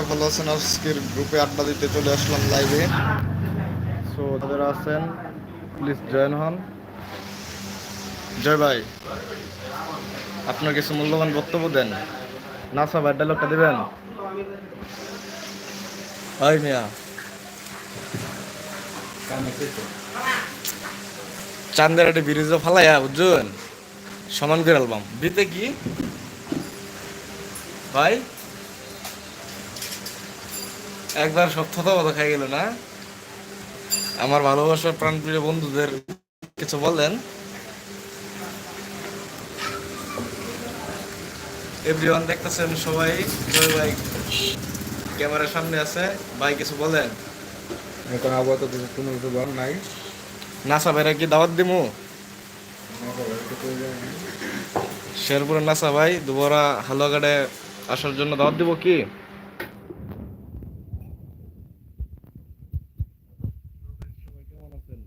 সবাই ভালো আছেন? আজকের গ্রুপে আড্ডা দিতে চলে আসলাম লাইভে সো যারা আছেন প্লিজ জয়েন হন। জয় ভাই আপনার কিছু মূল্যবান বক্তব্য দেন। না সব ডায়লগটা দেবেন? হয় মিয়া। চান্দের একটা ব্রিজও ফালাইয়া বুঝছেন? সমান করে অ্যালবাম দিতে কি? ভাই? একবার সত্যতা কথা খাই গেল না? আমার ভালোবাসার প্রাণপ্রিয় বন্ধুদের কিছু বলেন। এভরিওয়ান দেখতেছেন সবাই? জয় ভাই ক্যামেরার সামনে আছে। ভাই কিছু বলেন? এখন আপাতত কোনো কিছু বল নাই। নাসা ভাইরা কি দাওয়াত দিমু? শেরপুরের নাসা ভাই দুবরা হালুয়াঘাটে আসার জন্য দাওয়াত দিব কি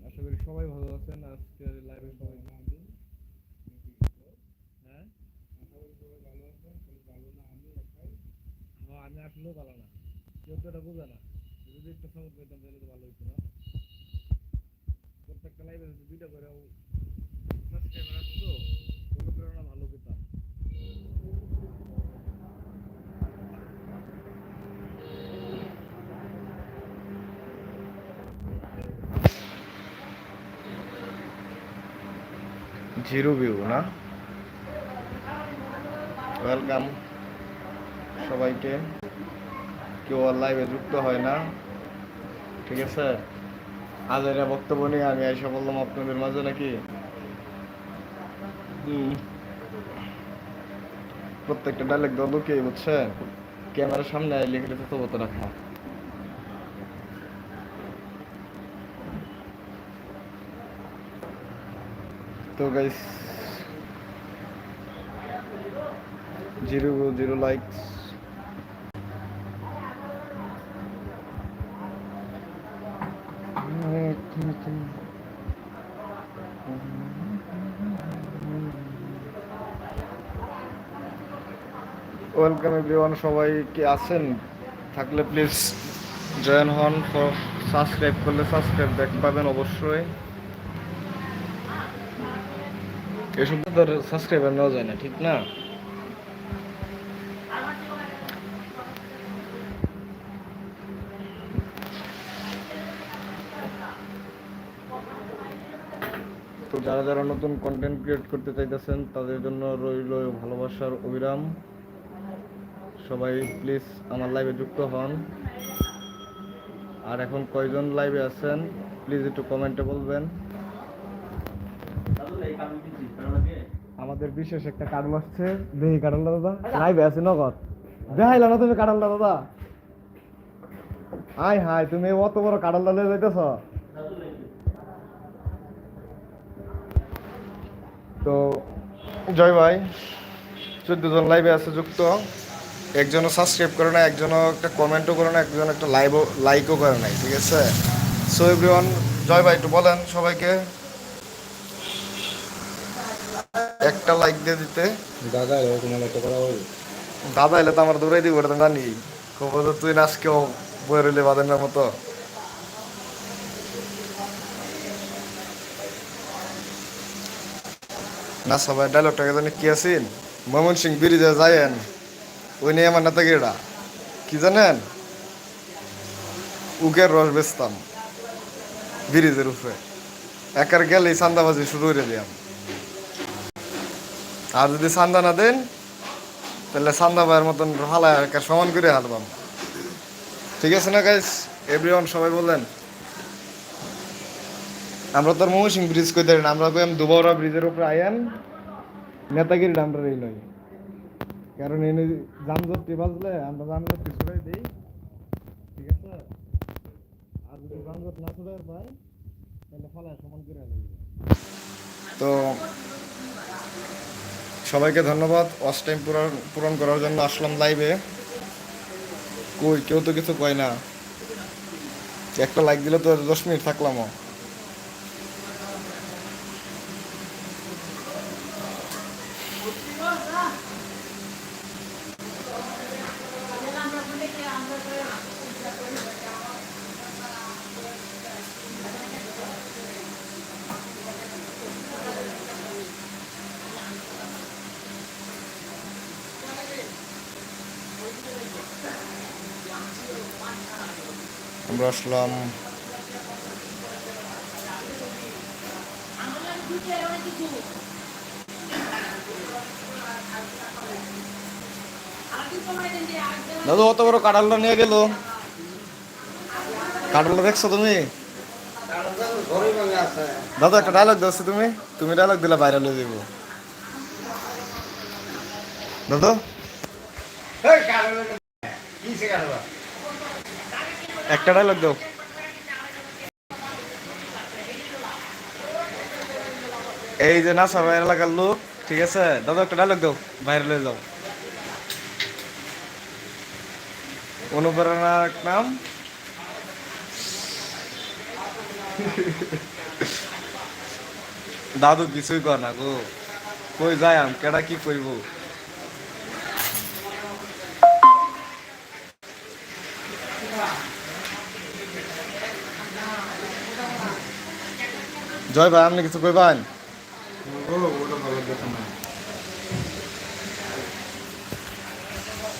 আশা করি সবাই ভালো আছেন আজকের লাইভে সবাই হ্যাঁ আমি আসলেও ভালো না কেউ তো এটা বোঝে না যদি একটা সাপোর্ট পেতাম তাহলে তো ভালো হতো না প্রত্যেকটা লাইভে যদি দুইটা করে সাবস্ক্রাইবার আসতো অনুপ্রেরণা ভালো পেতাম জিরো ভিউ না ওয়েলকাম সবাইকে। কেউ আর লাইভে যুক্ত হয় না। ঠিক আছে? আজ এরা বক্তব্য নিয়ে আমি এসে বললাম, আপনাদের মাঝে নাকি? প্রত্যেকটা ডায়লগ দল লুকিয়ে বুঝছে ক্যামেরার সামনে লিখে রেখে তো মতো রাখা। তো guys zero zero likes welcome everyone সবাই কি আছেন? থাকলে প্লিজ জয়েন হন সাবস্ক্রাইব করলে সাবস্ক্রাইব ব্যাক পাবেন অবশ্যই। এসব তো সাবস্ক্রাইবার নেওয়া যায় না, ঠিক না? তো যারা যারা নতুন কন্টেন্ট ক্রিয়েট করতে চাইতেছেন, তাদের জন্য রইল ভালোবাসার অবিরাম। সবাই প্লিজ আমার লাইভে যুক্ত হন। আর এখন কয়জন লাইভে আছেন প্লিজ একটু কমেন্টে বলবেন। আমাদের বিশেষ একটা কার্ড আসছে দেখি কাটালটা দাদা লাইভে আছে নগদ। দেখাইলা না তুমি কাটালটা দাদা? আয় হাই তুমি অত বড় কাটালটা দাদা যাইতেছ। তো জয় ভাই চোদ্দ জন লাইভে আছে যুক্ত। একজনও সাবস্ক্রাইব করে না একজনও একটা কমেন্টও করে না একজন একটা লাইভও লাইকও করে নাই ঠিক আছে? সো এভরিওয়ান জয় ভাই একটু বলেন সবাইকে। একটা লাইক দিয়ে দিতে। দাদা এরকম একটা করা হবে দাদা এলে তো আমার দৌড়াই দিব তো জানি। খবর তুই নাচ কেউ বই রইলে বাদের মতো। না সবাই ডায়লগটাকে জানি কি আছেন ময়মন সিং ব্রিজে যায়েন। ওই নিয়ে আমার নেতাগিরা কি জানেন? উকের রস বেচতাম ব্রিজের উপরে। একার গেলেই চান্দাবাজি শুরু করে দিলাম। আর যদি চান্দা না দেন, তাহলে চান্দা ভাইয়ের মতন হালায় সমান করে হালবাম ঠিক আছে না গাইস এভরিওয়ান সবাই বললেন আমরা তো মৌসিং ব্রিজ কই দেন আমরা কইম দুবারা ব্রিজের উপরে আয়ান নেতাগিরি আমরা এই কারণ এনে যানজটটি বাজলে আমরা যানজটটি ছড়াই দিই। ঠিক আছে? আর যদি যানজট না ছড়াই পাই তাহলে ফালায় সমান করে তো সবাইকে ধন্যবাদ। ওয়াচ টাইম পূরণ পূরণ করার জন্য আসলাম লাইভে কই, কেউ তো কিছু কয় না। একটা লাইক দিলে তো দশ মিনিট থাকলামও আমরা আসলাম। আমাকে দাদু অত বড় কাঁঠালটা নিয়ে গেল? কাঁঠালটা দেখছ তুমি? দাদু একটা ডায়লগ দিচ্ছ তুমি। তুমি ডায়লগ দিলে বাইরে লয়ে যাব। দাদু? একটা ডায়লগ দাও। এই যে না সবাই এলাকার লোক ঠিক আছে? দাদু একটা ডায়লগ দাও বাইরে লয়ে যাও অনুপ্রেরণার নাম? দাদু কিছুই কর না গো। কই যাই আম, কেডা কি কইব? জয় ভাই, আপনি কিছু কইবেন? ও, ওটা ভালো দেখো না।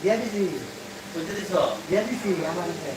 দিয়া দিছি। দিয়া দিছি দিছ